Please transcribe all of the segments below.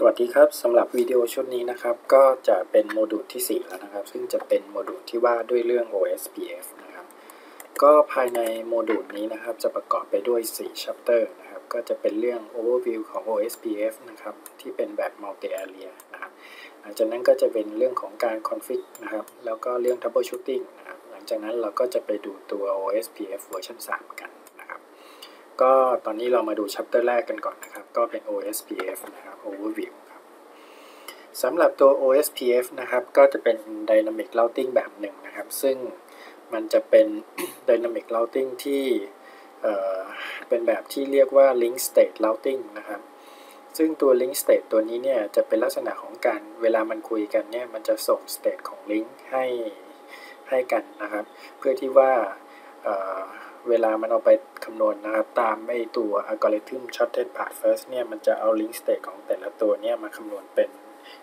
สวัสดีครับสำหรับวิดีโอชุดนี้นะครับ ก็จะเป็นโมดูลที่ 4 แล้วนะครับ ซึ่งจะเป็นโมดูลที่ว่าด้วยเรื่อง OSPF นะครับ ก็ภายในโมดูลนี้นะครับ จะประกอบไปด้วย 4 chapter นะครับ ก็จะเป็นเรื่อง overview ของ OSPF นะครับ ที่เป็นแบบ multi area นะครับหลังจากนั้นก็จะเป็นเรื่องของการ config นะครับ แล้วก็เรื่อง troubleshooting นะครับ หลังจากนั้นเราก็จะไปดูตัว OSPF เวอร์ชัน3 กันนะครับ ก็ตอนนี้เรามาดู chapter แรกกันก่อนนะครับ ก็เป็น OSPF นะครับ overview ครับสำหรับตัว OSPF นะครับ ก็จะเป็น dynamic routing แบบหนึ่งนะครับ ซึ่งมันจะเป็น dynamic routing ที่เเป็นแบบที่เรียกว่า link state routing นะครับ ซึ่งตัว link state ตัวนี้เนี่ย จะเป็นลักษณะของการเวลามันคุยกันเนี่ย มันจะส่ง state ของ link ให้ให้กันนะครับ เพื่อที่ว่า เวลามันเอาไปคำนวณนะครับ ตามไอตัว algorithm shortest path first เนี่ย มันจะเอา link state ของแต่ละตัวเนี่ย มาคำนวณเป็น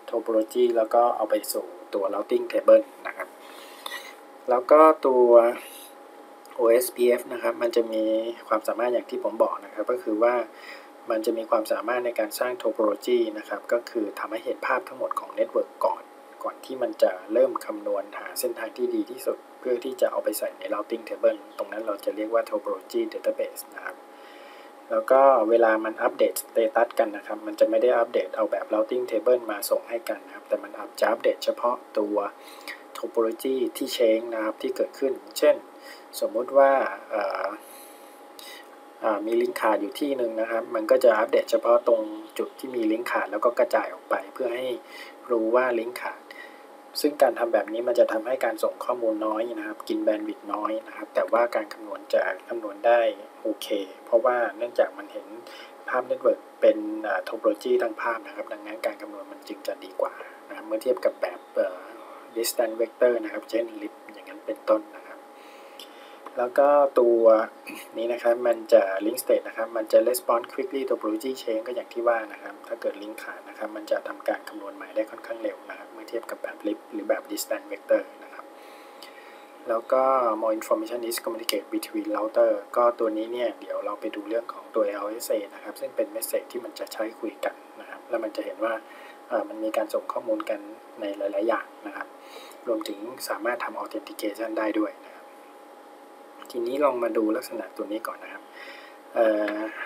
topology แล้วก็เอาไปสู่ตัว routing table นะครับ แล้วก็ตัว OSPF นะครับ มันจะมีความสามารถอย่างที่ผมบอกนะครับ ก็คือว่ามันจะมีความสามารถในการสร้าง topology นะครับ ก็คือทำให้เห็นภาพทั้งหมดของ network ก่อน ก่อนที่มันจะเริ่มคำนวณหาเส้นทางที่ดีที่สุด พื่อที่จะเอาไปใส่ใน routing table ตรงนั้นเราจะเรียกว่า topology database นะครับแล้วก็เวลามันอัปเดตสเตตัสกันนะครับ มันจะไม่ได้อัปเดตเอาแบบ routing table มาส่งให้กันนะครับ แต่มันจะอัปเดตเฉพาะตัว topology ที่ change นะครับที่เกิดขึ้น เช่น สมมุติว่ามีลิงก์ขาดอยู่ที่หนึ่งนะครับ มันก็จะอัปเดตเฉพาะตรงจุดที่มีลิงก์ขาดแล้วก็กระจายออกไป เพื่อให้รู้ว่าลิงก์ขาด ซึ่งการทำแบบนี้มันจะทำให้การส่งข้อมูลน้อยนะครับ กินแบนด์วิดต์น้อยนะครับ แต่ว่าการคำนวณจะคำนวณได้โอเค เพราะว่าเนื่องจากมันเห็นภาพเน็ตเวิร์กเป็นโทโปโลจีทั้งภาพนะครับ ดังนั้นการคำนวณมันจึงจะดีกว่านะเมื่อเทียบกับแบบ distance vector นะครับ เช่น lib อย่างนั้นเป็นต้นนะ แล้วก็ตัวนี้นะครับ มันจะ link state นะครับ มันจะ response quickly topology change ก็อย่างที่ว่านะครับ ถ้าเกิด link ขาดนะครับ มันจะทำการคำนวณใหม่ได้ค่อนข้างเร็วนะครับ เมื่อเทียบกับแบบ lib หรือแบบ distance vector นะครับ แล้วก็ more information is communicate between router ก็ตัวนี้เนี่ย เดี๋ยวเราไปดูเรื่องของตัว LSA นะครับ ซึ่งเป็น message ที่มันจะใช้คุยกันนะครับ แล้วมันจะเห็นว่ามันมีการส่งข้อมูลกันในหลาย ๆ อย่างนะครับ รวมถึงสามารถทำ authentication ได้ด้วยนะครับ ทีนี้ลองมาดูลักษณะตัวนี้ก่อนนะครับ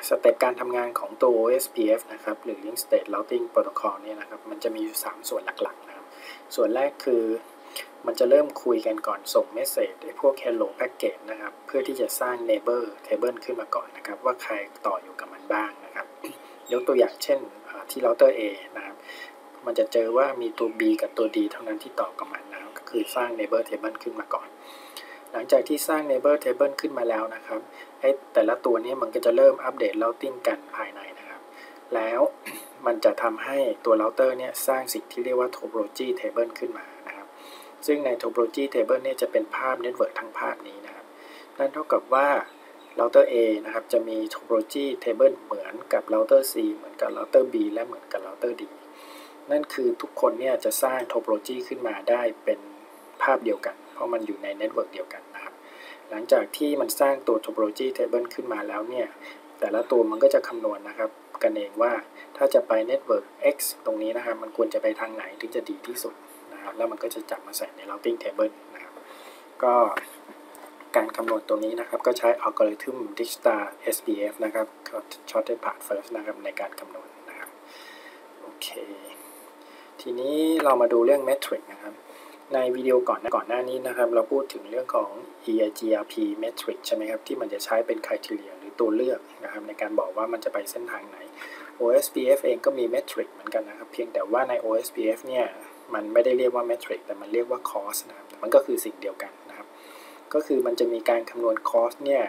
สเต็ปการทำงานของตัว OSPF นะครับ หรือ Link State Routing Protocol เนี่ยนะครับ มันจะมีอยู่ 3 ส่วนหลักๆนะครับ ส่วนแรกคือมันจะเริ่มคุยกันก่อนส่งเมสเซจไอ้พวก hello package นะครับ เพื่อที่จะสร้าง neighbor table ขึ้นมาก่อนนะครับ ว่าใครต่ออยู่กับมันบ้างนะครับ ยกตัวอย่างเช่นที่เราเตอร์ A นะครับ มันจะเจอว่ามีตัว B กับตัว D เท่านั้นที่ต่อกับมันนะครับ ก็คือสร้าง neighbor table ขึ้นมาก่อน หลังจากที่สร้าง neighbor table ขึ้นมาแล้วนะครับไอ้แต่ละตัวนี้มันก็จะเริ่มอัปเดต routing กันภายในนะครับ แล้วมันจะทำให้ตัว router เนี่ยสร้างสิ่งที่เรียกว่า topology table ขึ้นมานะครับ ซึ่งใน topology table เนี่ยจะเป็นภาพ network ทั้งภาพนี้นะครับ นั่นเท่ากับว่า router A นะครับจะมี topology table เหมือนกับ router C เหมือนกับ router B และเหมือนกับ router D นั่นคือทุกคนเนี่ยจะสร้าง topology ขึ้นมาได้เป็นภาพเดียวกัน ราะมันอยู่ใน network เดียวกันนะครับ หลังจากที่มันสร้างตัว topology table ขึ้นมาแล้วเนี่ย แต่ละตัวมันก็จะคำนวณนะครับ กันเองว่าถ้าจะไป network X ตรงนี้นะครับ มันควรจะไปทางไหนถึงจะดีที่สุดนะครับ แล้วมันก็จะจับมาใส่ใน routing table นะครับ ก็การคำนวณตัวนี้นะครับ ก็ใช้อัลกอริทึม Dijkstar SPF นะครับ Shortest Path First นะครับในการคำนวณนะครับ โอเค ทีนี้เรามาดูเรื่อง metric นะครับ ในวิดีโอก่อนก่อนหน้านี้นะครับ เราพูดถึงเรื่องของ EIGRP metric ใช่ไหมครับที่มันจะใช้เป็น criteria หรือตัวเลือกนะครับในการบอกว่ามันจะไปเส้นทางไหน OSPF เองก็มี metric เหมือนกันนะครับ เพียงแต่ว่าใน OSPF เนี่ยมันไม่ได้เรียกว่า metric แต่มันเรียกว่า cost นะครับมันก็คือสิ่งเดียวกันนะครับ ก็คือมันจะมีการคำนวณ cost เนี่ย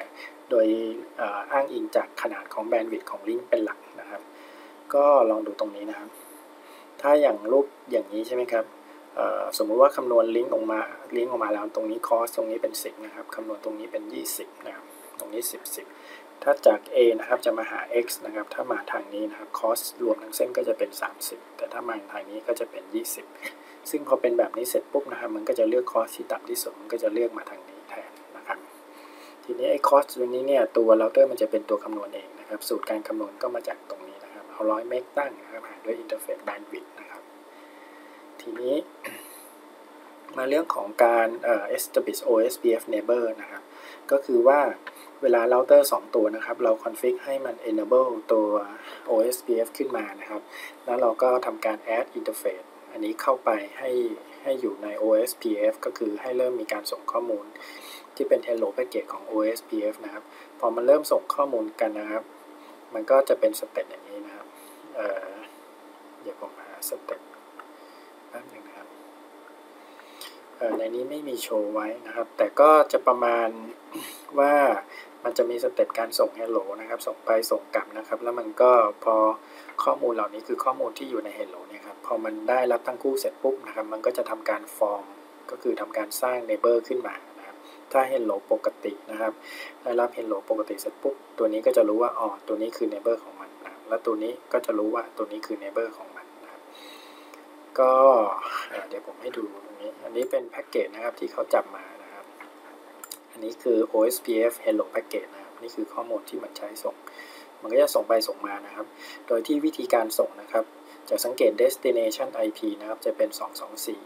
โดยอ้างอิงจากขนาดของแบนด์วิดต์ของลิงก์เป็นหลักนะครับ ก็ลองดูตรงนี้นะครับ ถ้าอย่างรูปอย่างนี้ใช่ไหมครับ สมมุติว่าคำนวณลิงก์ออกมาลิงก์ออกมาแล้วตรงนี้ cost ตรงนี้เป็น 10 นะครับคำนวณตรงนี้เป็น 20 นะครับ ตรงนี้ 10 10 ถ้าจาก A นะครับจะมาหา x นะครับ ถ้ามาทางนี้นะครับ cost รวมทั้งเส้นก็จะเป็น 30 แต่ถ้ามาทางนี้ก็จะเป็น 20 ซึ่งพอเป็นแบบนี้เสร็จปุ๊บนะครับมันก็จะเลือก cost ที่ต่ำที่สุดมันก็จะเลือกมาทางนี้แทนนะครับ ทีนี้ไอ้ cost ตัวนี้เนี่ยตัว router มันจะเป็นตัวคำนวณเองนะครับ สูตรการคำนวณก็มาจากตรงนี้นะครับเอาเอา100เมกตั้งนะครับหารด้วย interface bandwidth นะครับ ทีนี้ มาเรื่องของการเอ่อ establish OSPF neighbor นะครับ ก็คือว่าเวลาเราเตอร์2ตัวนะครับ เรา config ให้มัน enable ตัว OSPF ขึ้นมานะครับ แล้วเราก็ทำการ add interface อันนี้เข้าไปให้ให้อยู่ใน OSPF ก็คือให้เริ่มมีการส่งข้อมูล ที่เป็น hello package ของ OSPF นะครับ พอมันเริ่มส่งข้อมูลกันนะครับ มันก็จะเป็นสเต็ปอย่างนี้นะครับเเดี๋ยวผมหาสเต็ป แป๊บหนึงนะครับในนี้ไม่มีโชว์ไว้นะครับ แต่ก็จะประมาณว่ามันจะมีสเต็ปการส่ง hello นะครับ ส่งไปส่งกลับนะครับ แล้วมันก็พอข้อมูลเหล่านี้คือข้อมูลที่อยู่ใน hello เนี่ยครับ พอมันได้รับทั้งคู่เสร็จปุ๊บนะครับ มันก็จะทำการฟอร์ม ก็คือทำการสร้าง neighbor ขึ้นมานะครับ ถ้า hello ปกตินะครับ ได้รับ hello ปกติเสร็จปุ๊บ ตัวนี้ก็จะรู้ว่า อ๋อ ตัวนี้คือ neighbor ของมันนะ แล้วตัวนี้ก็จะรู้ว่าตัวนี้คือ neighbor ของมัน ก็เดี๋ยวผมให้ดูตรงนี้ อันนี้เป็นแพ็กเกจนะครับที่เขาจับมานะครับ อันนี้คือ OSPF hello package นะครับ นี่คือข้อมูลที่มันใช้ส่ง มันก็จะส่งไปส่งมานะครับ โดยที่วิธีการส่งนะครับ จะสังเกต destination IP นะครับ จะเป็น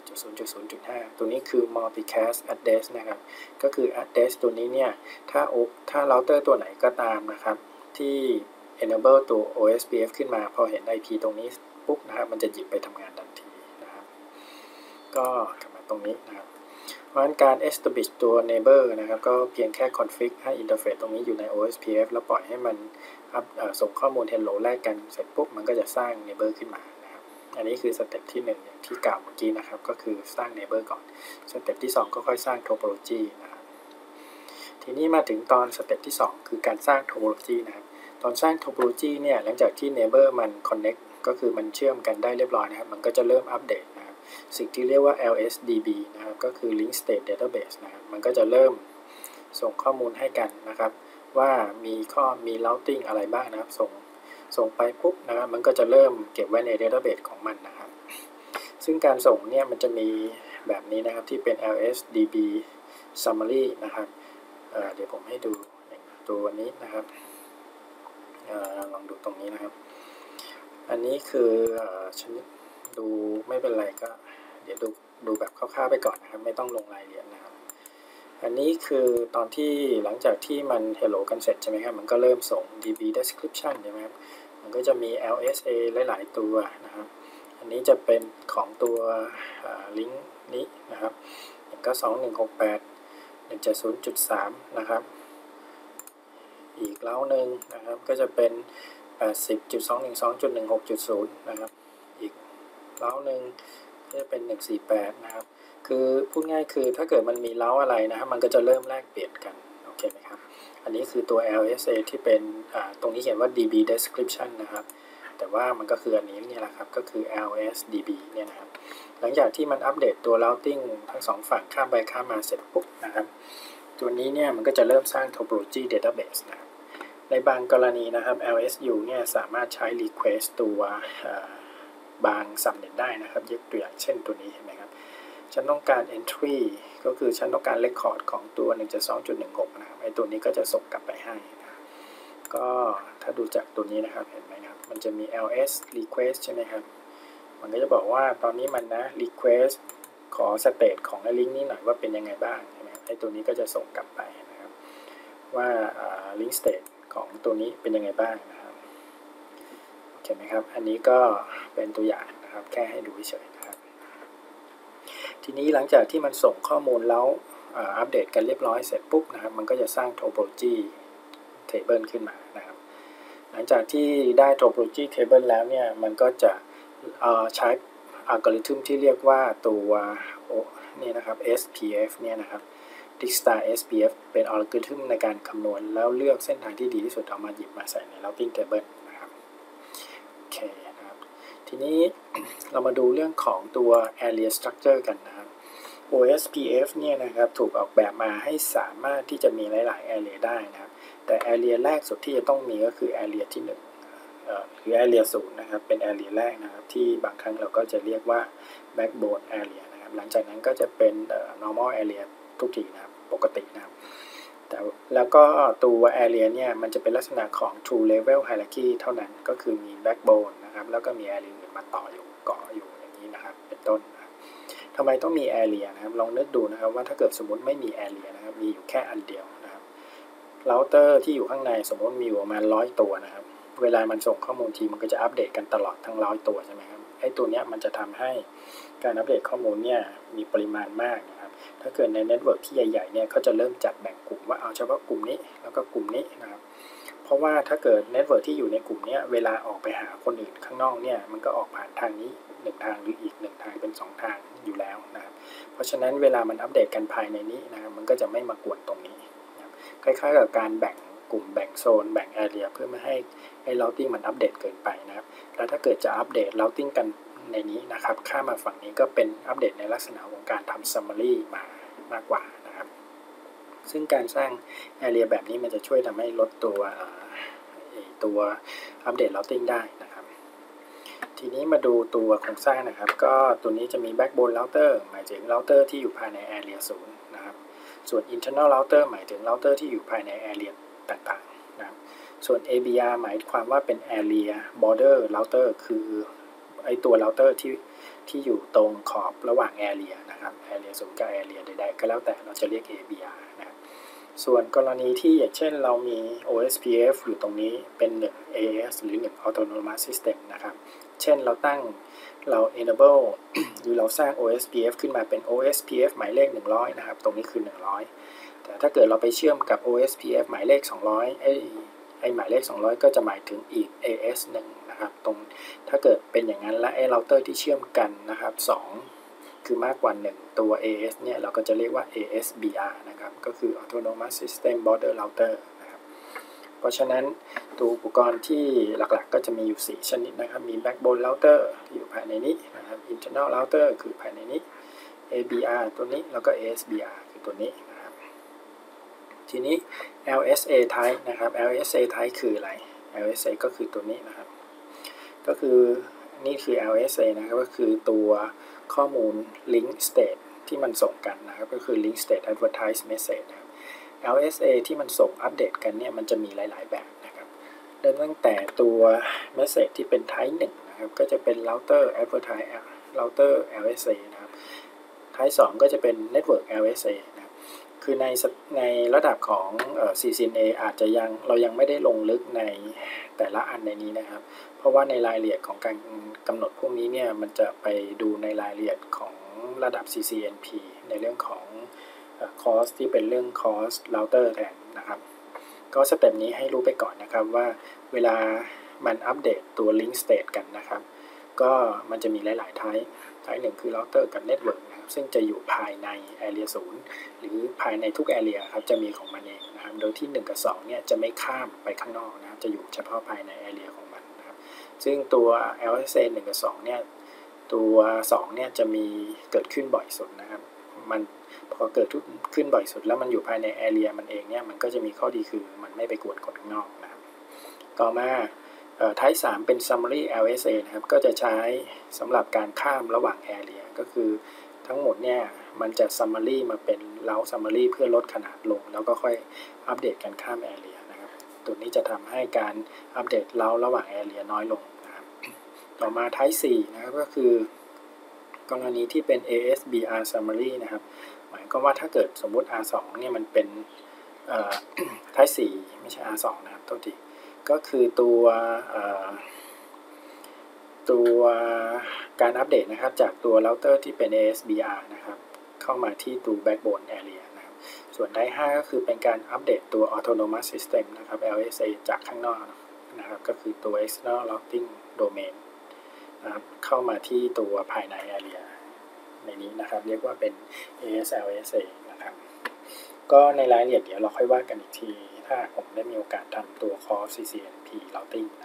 224.0.0.5 ตัวนี้คือ multicast address นะครับ ก็คือ address ตัวนี้เนี่ย ถ้าถ้า router ตัวไหนก็ตามนะครับ ที่ enable ตัว OSPF ขึ้นมา พอเห็น IP ตรงนี้ปุ๊บนะครับ มันจะหยิบไปทำงานทัน ก็กลับมาตรงนี้นะครับ เพราะฉะนั้นการ establish ตัว neighbor นะครับ ก็เพียงแค่ config ให้ interface ตรงนี้อยู่ใน OSPF แล้วปล่อยให้มันส่งข้อมูล hello แรกกันเสร็จปุ๊บ มันก็จะสร้าง neighbor ขึ้นมานะครับ อันนี้คือสเต็ปที่1อย่างที่กล่าวเมื่อกี้นะครับ ก็คือสร้าง neighbor ก่อน สเต็ปที่ 2 ก็ค่อยสร้าง topology นะครับ ทีนี้มาถึงตอนสเต็ปที่ 2 คือการสร้าง topology นะครับตอนสร้าง topology เนี่ยหลังจากที่ neighbor มัน connect ก็คือมันเชื่อมกันได้เรียบร้อยนะครับ มันก็จะเริ่มอัปเดต สิ่งที่เรียกว่า LSDB นะครับก็คือ link state database นะครับมันก็จะเริ่มส่งข้อมูลให้กันนะครับ ว่ามีข้อมี routing อะไรบ้างนะครับ ส่งส่งไปปุ๊บนะครับมันก็จะเริ่มเก็บไว้ใน database ของมันนะครับ ซึ่งการส่งเนี่ยมันจะมีแบบนี้นะครับที่เป็น LSDB summary นะครับเเดี๋ยวผมให้ดูตัวนี้นะครับอลองดูตรงนี้นะครับ อันนี้คือชนิด ดูไม่เป็นไรก็เดี๋ยวดูดูแบบคร่าวๆไปก่อนนะครับ ไม่ต้องลงรายละเอียดนะครับ อันนี้คือตอนที่หลังจากที่มัน hello กันเสร็จใช่ไหมครับ มันก็เริ่มส่ง db description ใช่ไหมครับ มันก็จะมี lsa หลาย ๆ ตัวนะครับ อันนี้จะเป็นของตัวลิงก์นี้นะครับก็สองหนึ่งหกแปดหนึ่งเจ็ดศูนย์จุดสามนะครับ อีกเล้าหนึ่งนะครับ ก็จะเป็นแปดสิบจุดสองหนึ่งสองจุดหนึ่งหกจุดศูนย์นะครับ เล้าหนึ่งก็จะเป็นหนึ่งสี่แปดนะครับ คือพูดง่ายคือถ้าเกิดมันมีเล้าอะไรนะครับ มันก็จะเริ่มแลกเปลี่ยนกัน โอเคไหมครับ อันนี้คือตัว LSA ที่เป็นตรงนี้เขียนว่า DB description นะครับ แต่ว่ามันก็คืออันนี้นี่แหละครับ ก็คือ LSDB เนี่ยนะครับ หลังจากที่มันอัปเดตตัว routing ทั้งสองฝั่งข้ามไปข้ามมาเสร็จปุ๊บนะครับ ตัวนี้เนี่ยมันก็จะเริ่มสร้าง topology database นะครับ ในบางกรณีนะครับ LSU เนี่ยสามารถใช้ request ตัว บาง subnet ได้นะครับยกตัวอย่างเช่นตัวนี้เห็นไหมครับฉันต้องการ entry ก็คือฉันต้องการ record ของตัว 1.2.16 นะครับไอตัวนี้ก็จะส่งกลับไปให้นะก็ถ้าดูจากตัวนี้นะครับเห็นไหมครับมันจะมี ls request ใช่ไหมครับมันก็จะบอกว่าตอนนี้มันนะ request ขอ state ของไอ้ลิงก์นี้หน่อยว่าเป็นยังไงบ้างใช่ไหมไอตัวนี้ก็จะส่งกลับไปนะครับว่า link state ของตัวนี้เป็นยังไงบ้างนะ ครับโอเคไหมครับ อันนี้ก็เป็นตัวอย่างนะครับ แค่ให้ดูเฉยนะครับ ทีนี้หลังจากที่มันส่งข้อมูลแล้วอัปเดตกันเรียบร้อยเสร็จปุ๊บนะครับ มันก็จะสร้าง topology table ขึ้นมานะครับ หลังจากที่ได้ topology table แล้วเนี่ย มันก็จะใช้อัลกอริทึมที่เรียกว่าตัวนี่นะครับ SPF เนี่ยนะครับ Digstar SPF เป็นอัลกอริทึมในการคำนวณ แล้วเลือกเส้นทางที่ดีที่สุดเอามาหยิบมาใส่ใน routing table ครับโอเคนะครับ ทีนี้เรามาดูเรื่องของตัว area structure กันนะครับ OSPF เนี่ยนะครับถูกออกแบบมาให้สามารถที่จะมีหลาย ๆ area ได้นะครับ แต่ area แรกสุดที่จะต้องมีก็คือ area ที่1หรือ area ศูนย์นะครับ เป็น area แรกนะครับ ที่บางครั้งเราก็จะเรียกว่า backbone area นะครับ หลังจากนั้นก็จะเป็น normal area ทุกทีนะครับ ปกตินะครับ แต่แล้วก็ตัว area เนี่ยมันจะเป็นลักษณะของ two level hierarchy เท่านั้นก็คือมี backbone นะครับแล้วก็มี area อื่นมาต่ออยู่เกาะอยู่อย่างนี้นะครับ เป็นต้นนะทำไมต้องมี area นะครับลองนึกดูนะครับว่าถ้าเกิดสมมติไม่มี area นะครับมีอยู่แค่อันเดียวนะครับเราเตอร์ที่อยู่ข้างในสมมติมีอยู่ประมาณร้อยตัวนะครับ เวลามันส่งข้อมูลทีมันก็จะอัปเดตกันตลอดทั้งร้อยตัวใช่ไหมครับไอ้ตัวเนี้ยมันจะทำให้การอัปเดตข้อมูลเนี่ยมีปริมาณมาก ถ้าเกิดในเน็ตเวิร์กที่ใหญ่ๆเนี่ยเขาจะเริ่มจัดแบ่งกลุ่มว่าเอาเฉพาะกลุ่มนี้แล้วก็กลุ่มนี้นะครับเพราะว่าถ้าเกิดเน็ตเวิร์กที่อยู่ในกลุ่มนี้เวลาออกไปหาคนอื่นข้างนอกเนี่ยมันก็ออกผ่านทางนี้หนึ่งทางหรืออีกหนึ่งทางเป็นสองทางอยู่แล้วนะครับเพราะฉะนั้นเวลามันอัปเดตกันภายในนี้นะครับมันก็จะไม่มากวนตรงนี้นะคคล้ายๆกับการแบ่งกลุ่มแบ่งโซนแบ่งแอเรียเพื่อไม่ให้ไอ้ routing มันอัปเดตเกินไปนะครับแล้วถ้าเกิดจะอัปเดต routing กัน ในนี้นะครับ ข้ามมาฝั่งนี้ก็เป็นอัปเดตในลักษณะของการทำ summary มามากกว่านะครับ ซึ่งการสร้าง area แบบนี้มันจะช่วยทำให้ลดตัวตัวอัปเดต routing ได้นะครับ ทีนี้มาดูตัวโครงสร้างนะครับ ก็ตัวนี้จะมี backbone router หมายถึง router ที่อยู่ภายใน area 0นะครับส่วน internal router หมายถึง router ที่อยู่ภายใน area ต่างๆนะครับส่วน ABR หมายความว่าเป็น area border router คือ ไอตัว router ที่ที่อยู่ตรงขอบระหว่าง area นะครับ area ศูนย์กับ area ใดๆ ก็แล้วแต่เราจะเรียก ABR นะส่วนกรณีที่อย่างเช่นเรามี OSPF อยู่ตรงนี้เป็น 1 AS หรือ 1 Autonomous System นะครับ เช่นเราตั้งเรา enable หรือเราสร้าง OSPF ขึ้นมาเป็น OSPF หมายเลข 100 นะครับ ตรงนี้คือ 100 แต่ถ้าเกิดเราไปเชื่อมกับ OSPF หมายเลข 200 ไอ้ไอ้หมายเลข 200 ก็จะหมายถึงอีก AS 1 นะครับ ตรงถ้าเกิดเป็นอย่างนั้นและไอ้เราเตอร์ที่เชื่อมกันนะครับ 2 คือมากกว่า 1 ตัว AS เนี่ย เราก็จะเรียกว่า ASBR นะครับ ก็คือ Autonomous System Border Router นะครับ เพราะฉะนั้นตัวอุปกรณ์ที่หลักๆ ก็จะมีอยู่ 4 ชนิดนะครับ มี Backbone Router ที่อยู่ภายในนี้นะครับ Internal Router คือภายในนี้ ABR ตัวนี้แล้วก็ ASBR คือตัวนี้นะครับ ทีนี้ LSA type นะครับ LSA type คืออะไร LSA ก็คือตัวนี้นะครับ ก็คือนี่คือ LSA นะครับก็คือตัวข้อมูล link state ที่มันส่งกันนะครับ ก็คือ link state advertise message นะครับ LSA ที่มันส่งอัปเดตกันเนี่ยมันจะมีหลาย ๆ แบบนะครับเริ่มตั้งแต่ตัว message ที่เป็น type 1นะครับก็จะเป็น router advertise router LSA นะครับ type 2 ก็จะเป็น network LSA คือในในระดับของ CCNA อาจจะยังเรายังไม่ได้ลงลึกในแต่ละอันในนี้นะครับ เพราะว่าในรายละเอียดของการกำหนดพวกนี้เนี่ยมันจะไปดูในรายละเอียดของระดับ CCNP ในเรื่องของคอสที่เป็นเรื่องคอสเราเตอร์แทนนะครับ ก็สเต็ปนี้ให้รู้ไปก่อนนะครับว่าเวลามันอัปเดตตัว link state กันนะครับ ก็มันจะมีหลายๆ type type หนึ่งคือ router กับ network นะครับซึ่งจะอยู่ภายใน area 0 หรือภายในทุก area ครับจะมีของมันเองนะครับ โดยที่ 1 กับ2เนี่ยจะไม่ข้ามไปข้างนอกนะครับจะอยู่เฉพาะภายใน area ของมันนะครับซึ่งตัว LSA 1 กับ2เนี่ยตัว2เนี่ยจะมีเกิดขึ้นบ่อยสุดนะครับมันพอเกิดขึ้นบ่อยสุด แล้วมันอยู่ภายใน area มันเองเนี่ยมันก็จะมีข้อดีคือมันไม่ไปกวนคนข้างนอกนะครับต่อมา type 3เป็น summary LSA นะครับก็จะใช้สำหรับการข้ามระหว่าง area ก็คือ ทั้งหมดเนี่ยมันจะ summary มาเป็นเล้า summary เพื่อลดขนาดลง แล้วก็ค่อยอัปเดตกันข้าม area นะครับ ตัวนี้จะทำให้การอัปเดตเล้าระหว่าง area น้อยลงนะครับต่อมา type 4นะครับก็คือกรณีที่เป็น ASBR summary นะครับ หมายความว่าถ้าเกิดสมมุติ R2 เนี่ยมันเป็น type 4ไม่ใช่ R2 นะครับโทษทีก็คือตัว ตัวการอัปเดตนะครับ จากตัวเราเตอร์ที่เป็น ASBR นะครับ เข้ามาที่ตัว backbone area นะครับ ส่วน type 5ก็คือเป็นการอัปเดตตัว autonomous system นะครับ LSA จากข้างนอกนะครับ ก็คือตัว external routing domain นะครับ เข้ามาที่ตัวภายใน area ในนี้นะครับ เรียกว่าเป็น ASLSA นะครับ ก็ในรายละเอียดเดี๋ยวเราค่อยว่ากันอีกที ถ้าผมได้มีโอกาสทำตัว Core CCNP Routing นะ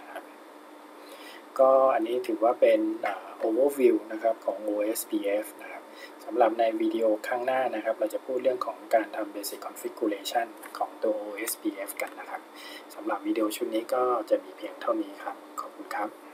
ก็อันนี้ถือว่าเป็น overview นะครับของ OSPF นะครับสำหรับในวิดีโอข้างหน้านะครับ เราจะพูดเรื่องของการทำ basic configuration ของตัว OSPF กันนะครับสำหรับวิดีโอชุดนี้ก็จะมีเพียงเท่านี้ครับ ขอบคุณครับ